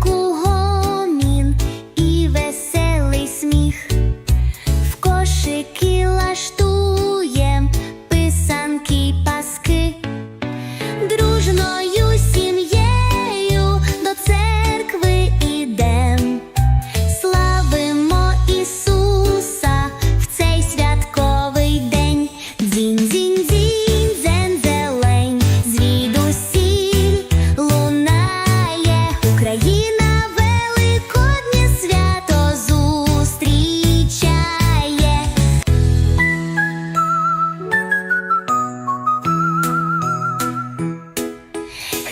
cool.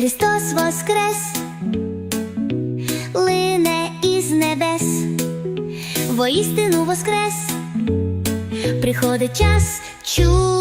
Христос Воскрес, лине із небес, воістину Воскрес, приходить час чу.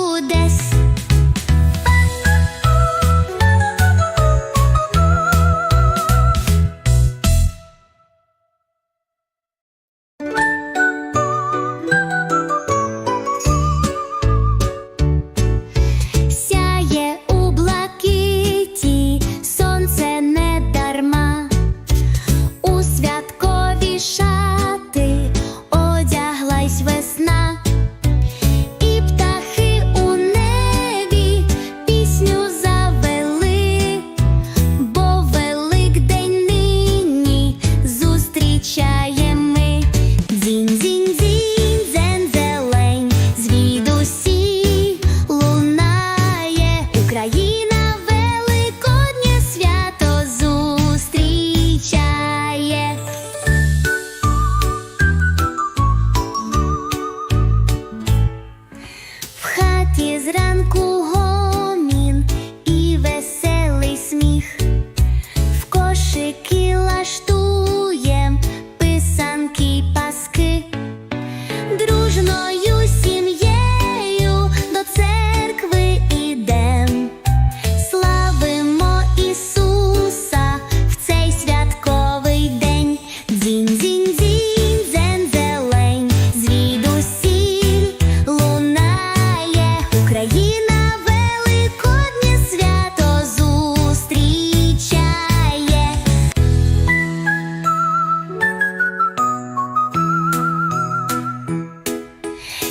Україна великоднє свято зустрічає.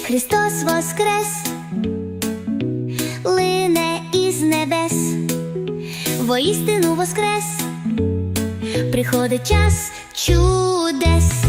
Христос воскрес, лине із небес, воістину воскрес, приходить час чудес.